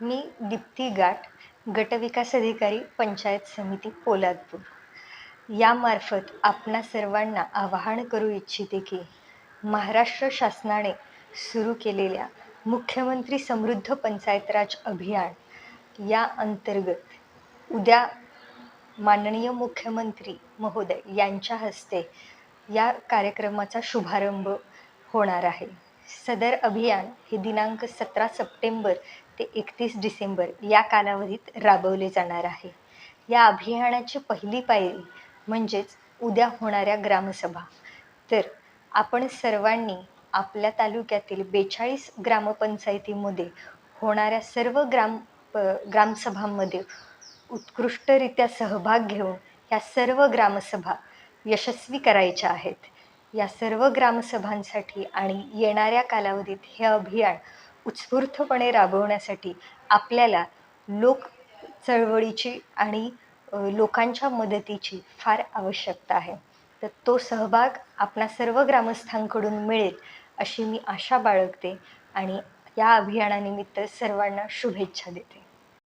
मी दीप्ती गाठ गटविकास अधिकारी पंचायत समिती पोलादपूर. यामार्फत आपणा सर्वांना आवाहन करू इच्छिते की महाराष्ट्र शासनाने सुरू केलेल्या मुख्यमंत्री समृद्ध पंचायत राज अभियान या अंतर्गत उद्या माननीय मुख्यमंत्री महोदय यांच्या हस्ते या कार्यक्रमाचा शुभारंभ होणार आहे. सदर अभियान हे दिनांक सतरा सप्टेंबर ते एकतीस डिसेंबर या कालावधीत राबवले जाणार आहे. या अभियानाची पहिली पायरी म्हणजेच उद्या होणाऱ्या ग्रामसभा. तर आपण सर्वांनी आपल्या तालुक्यातील बेचाळीस ग्रामपंचायतीमध्ये होणाऱ्या सर्व ग्राम प ग्रामसभांमध्ये उत्कृष्टरित्या सहभाग घेऊन या सर्व ग्रामसभा यशस्वी करायच्या आहेत. या सर्व ग्रामसभांसाठी आणि येणाऱ्या कालावधीत हे अभियान उत्स्फूर्तपणे राबवण्यासाठी आपल्याला लोक चळवळीची आणि लोकांच्या मदतीची फार आवश्यकता आहे. तर तो सहभाग आपणा सर्व ग्रामस्थांकडून मिळेल अशी मी आशा बाळगते आणि या अभियानानिमित्त सर्वांना शुभेच्छा देते.